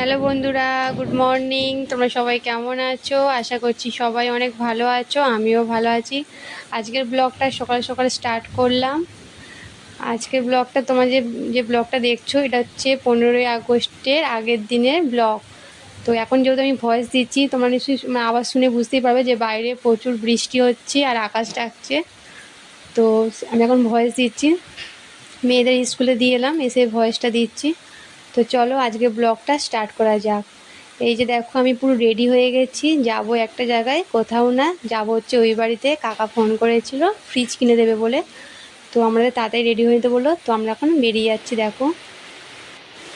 Hello বন্ধুরা, good morning. তোমরা সবাই কেমন আছো? আশা করছি সবাই অনেক ভালো আছো, আমিও ভালো আছি। আজকের ব্লগটা সকাল সকাল স্টার্ট করলাম। আজকের ব্লগটা তোমার যে যে ব্লগটা দেখছ, এটা হচ্ছে পনেরোই আগস্টের আগের দিনের ব্লগ। তো এখন যেহেতু আমি ভয়েস দিচ্ছি, তোমরা নিশ্চয়ই মানে আওয়াজ শুনে বুঝতেই পারবে যে বাইরে প্রচুর বৃষ্টি হচ্ছে আর আকাশ ডাকছে। তো আমি এখন ভয়েস দিচ্ছি। মেয়েদের স্কুলে দিয়ে এলাম, এসে ভয়েসটা দিচ্ছি। তো চলো আজকে ব্লগটা স্টার্ট করা যাক। এই যে দেখো, আমি পুরো রেডি হয়ে গেছি। যাব একটা জায়গায়, কোথাও না। যাব হচ্ছে ওই বাড়িতে। কাকা ফোন করেছিল ফ্রিজ কিনে দেবে বলে। তো আমাদের তাড়াতাড়ি রেডি হয়ে যেতে বলল, তো আমরা এখন বেরিয়ে যাচ্ছি, দেখো।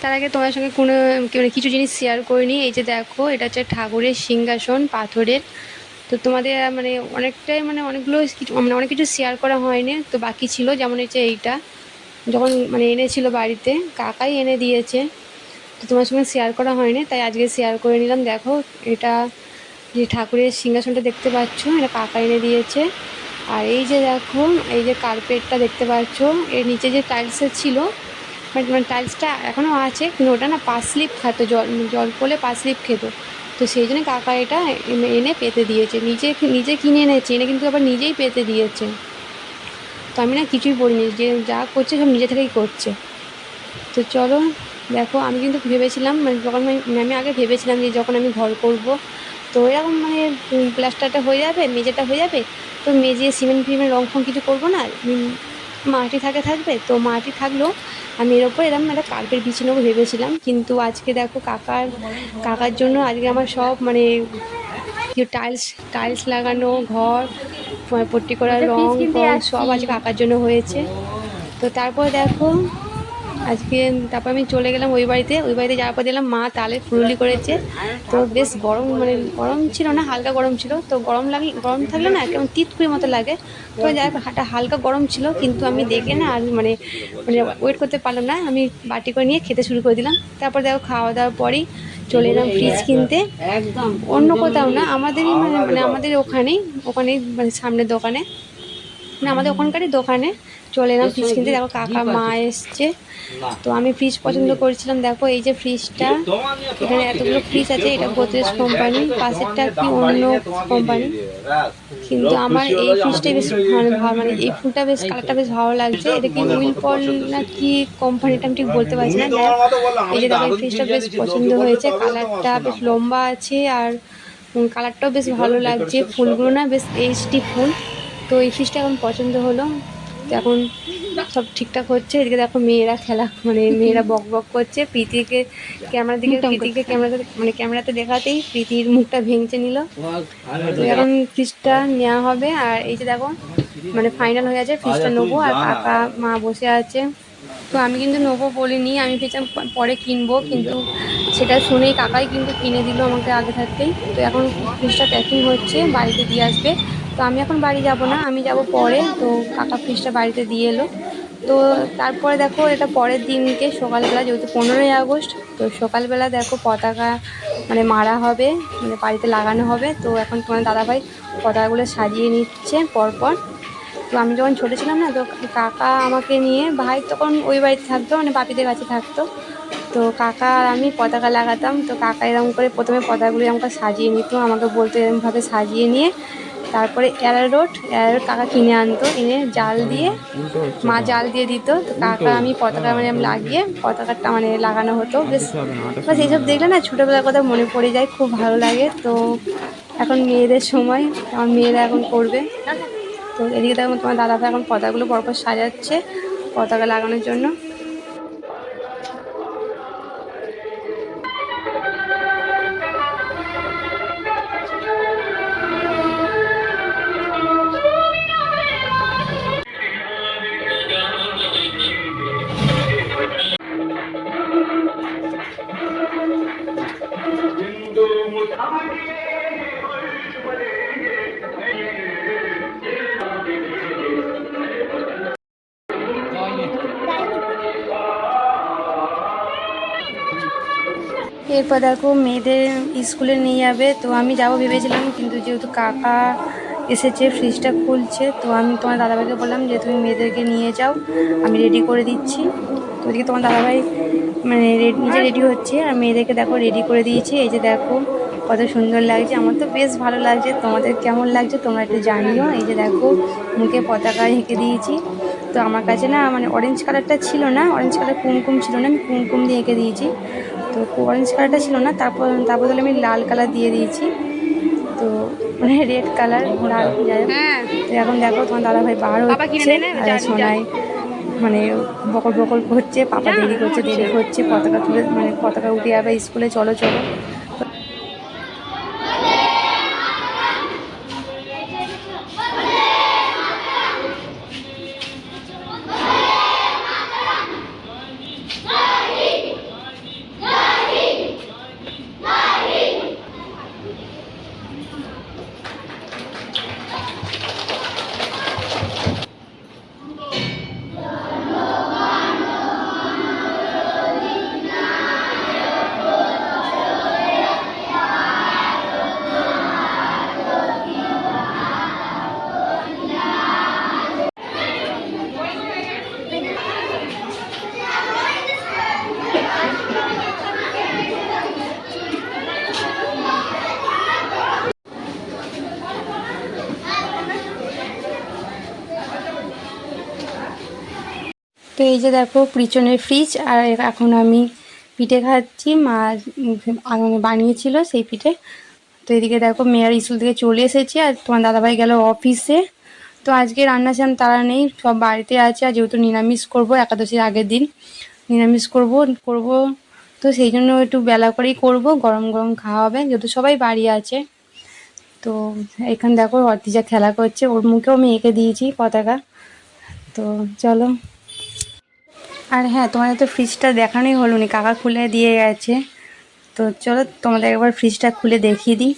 তার আগে তোমার সঙ্গে কোনো মানে কিছু জিনিস শেয়ার করিনি। এই যে দেখো, এটা হচ্ছে ঠাকুরের সিংহাসন, পাথরের। তো তোমাদের মানে অনেকটাই মানে অনেকগুলো মানে অনেক কিছু শেয়ার করা হয়নি। তো বাকি ছিল যেমন হচ্ছে এইটা। যখন মানে এনেছিল বাড়িতে, কাকাই এনে দিয়েছে। তো তোমার সঙ্গে শেয়ার করা হয়নি, তাই আজকে শেয়ার করে নিলাম। দেখো, এটা যে ঠাকুরের সিংহাসনটা দেখতে পাচ্ছ, এটা কাকা এনে দিয়েছে। আর এই যে দেখো, এই যে কার্পেটটা দেখতে পাচ্ছ, এর নিচে যে টাইলসের ছিল বাট মানে টাইলসটা এখনও আছে, কিন্তু ওটা না পা স্লিপ খাত, জল জল পড়লে পা স্লিপ খেত। তো সেই জন্য কাকা এটা এনে পেতে দিয়েছে। নিজে নিজে কিনে এনেছে, এনে কিন্তু আবার নিজেই পেতে দিয়েছে। তো আমি না কিছুই বলিনি যে যা করছে সব নিজে থেকেই করছে। তো চলো, দেখো, আমি কিন্তু ভেবেছিলাম মানে যখন আমি আমি আগে ভেবেছিলাম যে যখন আমি ঘর করব, তো এরকম মানে প্লাস্টারটা হয়ে যাবে মেঝেটা হয়ে যাবে, তো মেজে সিমেন্ট ফিমেন্ট রং ফং কিছু করব না মাটি থাকে থাকবে, তো মাটি থাকলেও আমি এর ওপর এরকম একটা কার্পেট বিছিয়ে নেব ভেবেছিলাম, কিন্তু আজকে দেখো কাকার কাকার জন্য আজকে আমার সব মানে টাইলস টাইলস লাগানো ঘর পট্টি করা রং সব আজকে কাকার জন্য হয়েছে। তো তারপর দেখো আজকে তারপর আমি চলে গেলাম ওই বাড়িতে। ওই বাড়িতে যাওয়ার পর দেখলাম মা তালের ফুলুলি করেছে। তো বেশ গরম মানে গরম ছিল না হালকা গরম ছিল। তো গরম লাগে গরম থাকলে না কেমন তিতকুড়ির মতো লাগে। তো যাই হোক হাটা হালকা গরম ছিল কিন্তু আমি দেখে না আর মানে মানে ওয়েট করতে পারলাম না। আমি বাটি করে নিয়ে খেতে শুরু করে দিলাম। তারপর দেখো খাওয়া দাওয়ার পরেই চলে এলাম ফ্রিজ কিনতে। অন্য কোথাও না আমাদেরই মানে মানে আমাদের ওখানেই ওখানেই মানে সামনের দোকানে। মানে আমাদের ওখানকারই দোকানে চলে এলাম ফ্রিজ কিনতে। দেখো কাকা মা এসছে। তো আমি ফ্রিজ পছন্দ করেছিলাম। দেখো এই যে ফ্রিজটা এখানে এতগুলো ফ্রিজ আছে এটা গোদরেজ কোম্পানি পাশেরটা কি অন্য কোম্পানি কিন্তু আমার এই ফ্রিজটাই বেশ মানে ভালো মানে এই ফুলটা বেশ কালারটা বেশ ভালো লাগছে। এটা কি উইলপল না কি কোম্পানিটা আমি ঠিক বলতে পারছি না। এই যে দেখো এই ফ্রিজটা বেশ পছন্দ হয়েছে কালারটা বেশ লম্বা আছে আর কালারটাও বেশ ভালো লাগছে। ফুলগুলো না বেশ এইচডি ফুল। তো এই ফ্রিজটা এখন পছন্দ হলো। তো এখন সব ঠিকঠাক হচ্ছে। এদিকে দেখো মেয়েরা খেলা মানে মেয়েরা বক বক করছে। প্রীতিকে ক্যামেরার দিকে প্রীতিকে ক্যামেরাতে মানে ক্যামেরাতে দেখাতেই প্রীতির মুখটা ভেঙচে নিল। তো এখন ফ্রিজটা নেওয়া হবে। আর এই যে দেখো মানে ফাইনাল হয়ে আছে ফ্রিজটা নেব আর কাকা মা বসে আছে। তো আমি কিন্তু নেব বলিনি। আমি ভেবেছিলাম পরে কিনবো। কিন্তু সেটা শুনেই কাকাই কিন্তু কিনে দিল আমাকে আগে থাকতেই। তো এখন ফ্রিজটা প্যাকিং হচ্ছে। বাড়িতে দিয়ে আসবে। তো আমি এখন বাড়ি যাব না, আমি যাব পরে। তো কাকা ফ্রিজটা বাড়িতে দিয়ে এলো। তো তারপরে দেখো, এটা পরের দিনকে, সকালবেলা যেহেতু পনেরোই আগস্ট, তো সকালবেলা দেখো পতাকা মানে মারা হবে মানে বাড়িতে লাগানো হবে। তো এখন তোমার দাদাভাই পতাকাগুলো সাজিয়ে নিচ্ছে পরপর। তো আমি যখন ছোটো ছিলাম না, তো কাকা আমাকে নিয়ে, ভাই তখন ওই বাড়িতে থাকতো মানে বাপিদের কাছে থাকতো। তো কাকা আর আমি পতাকা লাগাতাম, তো কাকা এরকম করে প্রথমে পতাকাগুলো এরকম সাজিয়ে নিত, আমাকে বলতো এরকমভাবে সাজিয়ে নিয়ে। তারপরে অ্যারারোট অ্যারারোট কাকা কিনে আনতো এনে জাল দিয়ে মা জাল দিয়ে দিত। তো কাকা আমি পতাকা মানে লাগিয়ে পতাকাটা মানে লাগানো হতো। বেশ বাস এইসব দেখলে না ছোটোবেলার কথা মনে পড়ে যায় খুব ভালো লাগে। তো এখন মেয়েদের সময় আমার মেয়েরা এখন করবে। তো এদিকে তোমার দাদাভাই এখন পতাকাগুলো পরপর সাজাচ্ছে পতাকা লাগানোর জন্য। এরপর দেখো মেয়েদের স্কুলে নিয়ে যাবে। তো আমি যাব ভেবেছিলাম, কিন্তু যেহেতু কাকা এসেছে ফ্রিজটা খুলছে, তো আমি তোমার দাদাভাইকে বললাম যে, তুমি মেয়েদেরকে নিয়ে যাও, আমি রেডি করে দিচ্ছি। তো ওদিকে তোমার দাদাভাই মানে নিজে রেডি হচ্ছে, আর মেয়েদেরকে দেখো রেডি করে দিয়েছি। এই যে দেখো, কত সুন্দর লাগছে। আমার তো বেশ ভালো লাগছে। তোমাদের কেমন লাগছে তোমরা একটু জানিও। এই যে দেখো, মুখে পতাকা হেঁকে দিয়েছি। তো আমার কাছে না মানে অরেঞ্জ কালারটা ছিল না অরেঞ্জ কালার কুমকুম ছিল না, আমি কুমকুম দিয়ে এঁকে দিয়েছি। তো অরেঞ্জ কালারটা ছিল না তারপর তার বদলে আমি লাল কালার দিয়ে দিয়েছি। তো মানে রেড কালার লাল। হ্যাঁ। তো এখন দেখো তোমার দাদা ভাই বার হচ্ছে আর সোনাই মানে বকল বকল করছে পাপা দেরি করছে দেরি করছে পতাকা তুলে মানে পতাকা উঠে যাবে স্কুলে চলো চলো। তো এই যে দেখো, পিছনের ফ্রিজ আর এখন আমি পিঠে খাচ্ছি। মা বানিয়েছিল সেই পিঠে। তো এদিকে দেখো মেয়ের স্কুল থেকে চলে এসেছি আর তোমার দাদাভাই গেল অফিসে তো আজকে রান্না চান তারা নেই, সব বাড়িতে আছে আর যেহেতু নিরামিষ করব, একাদশীর আগের দিন নিরামিষ করব করব। তো সেই জন্য একটু বেলা করেই করব, গরম গরম খাওয়া হবে, যেহেতু সবাই বাড়ি আছে। তো এখানে দেখো অর্তিজা খেলা করছে, ওর মুখেও আমি এঁকে দিয়েছি পতাকা। তো চলো। আর হ্যাঁ তোমাদের তো ফ্রিজটা দেখানোই হলো নি। কাকা খুলে দিয়ে গেছে। তো চলো তোমাদের একবার ফ্রিজটা খুলে দেখিয়ে দিই।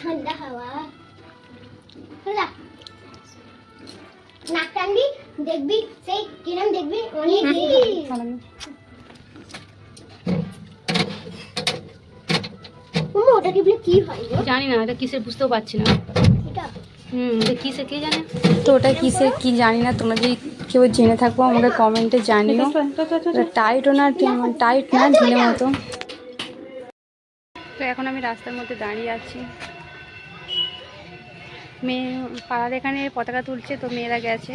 ঠান্ডা হাওয়া? নাক টানবি দেখবি সেই কিরম দেখবি অনেক ওটা টিপলে কি হয় জানি না এটা কিসের বুঝতেও পারছি না। এটা? হুম এটা কিসের কে জানে? তো ওটা কিসের কি জানি না তোমরা যদি কেউ জেনে থাকব আমাকে কমেন্টে জানিও। টাইটও না টাইট না ঢিলে মতো। তো এখন আমি রাস্তার মধ্যে দাঁড়িয়ে আছি। মেয়ে পাড়ার এখানে পতাকা তুলছে তো মেয়েরা গেছে।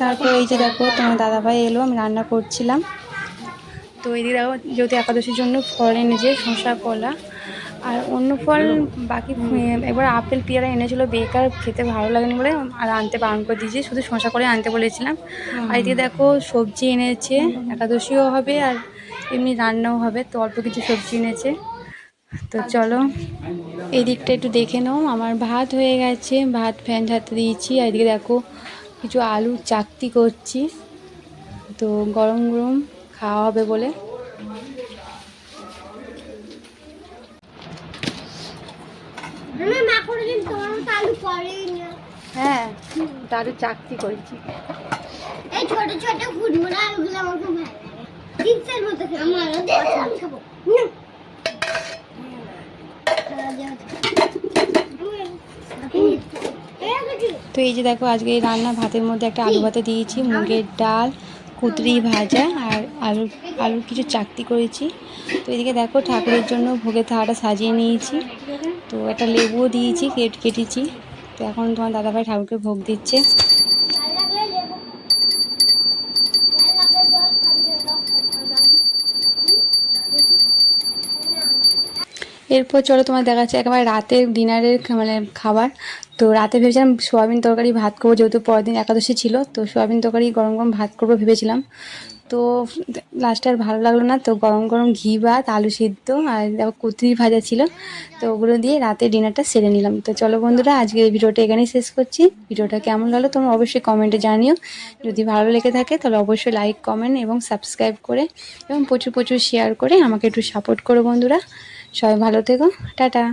তারপর এই যে দেখো তোমার দাদাভাই এলো আমি রান্না করছিলাম তো এই দিদি দেখো যেহেতু একাদশীর জন্য ফল এনেছে শসা কলা আর অন্য ফল বাকি উম, একবার আপেল পেয়ারা এনেছিল বেকার খেতে ভালো লাগেনি বলে আর আনতে বারণ করে দিয়েছি। শুধু শশা করে আনতে বলেছিলাম। আর এদিকে দেখো সবজি এনেছে একাদশীও হবে আর এমনি রান্নাও হবে তো অল্প কিছু সবজি এনেছে। তো চলো এই দিকটা একটু দেখে নাও। আমার ভাত হয়ে গেছে ভাত ফ্যান ঝাড়তে দিয়েছি। আর এদিকে দেখো কিছু আলু চাকতি করছি। তো গরম গরম খাওয়া হবে বলে আমি মা করে দিন তোমার মতো আলু করেই না হ্যাঁ আলু চাকতি করেছি। এই ছোট ছোট ফুটমুড়া আলুগুলো আমার খুব ভালো চিপসের মতো আমার খাব। হুম। এই দেখো, তো এই যে দেখো আজকে এই রান্না ভাতের মধ্যে একটা আলু ভাতে দিয়েছি মুগের ডাল কুতরি ভাজা আর আলু আলুর কিছু চাকতি করেছি। তো এদিকে দেখো ঠাকুরের জন্য ভোগের থালাটা সাজিয়ে নিয়েছি। তো একটা লেবুও দিয়েছি, কেট, কেটেছি। তো এখন তোমার দাদাভাই ঠাকুরকে ভোগ দিচ্ছে। এরপর চলো তোমার দেখাচ্ছে একেবারে রাতের ডিনারের মানে খাবার। তো রাতে ভেবেছিলাম সোয়াবিন তরকারি, ভাত করব, যেহেতু পরের দিন একাদশী ছিল, তো সোয়াবিন তরকারি, গরম গরম ভাত করব ভেবেছিলাম। তো লাস্টে আর ভালো লাগল না, তো গরম গরম ঘি ভাত, আলু সিদ্ধ আর কুতরি ভাজা ছিল, তো ওগুলো দিয়ে রাতে ডিনারটা সেরে নিলাম। তো চলো বন্ধুরা আজকে এই ভিডিওটা এখানেই শেষ করছি। ভিডিওটা কেমন লাগল তোমরা অবশ্যই কমেন্টে জানিও। যদি ভালো লেগে থাকে তাহলে অবশ্যই লাইক কমেন্ট এবং সাবস্ক্রাইব করে এবং প্রচুর প্রচুর শেয়ার করে আমাকে একটু সাপোর্ট করো বন্ধুরা। সবাই ভালো থেকো, টাটা।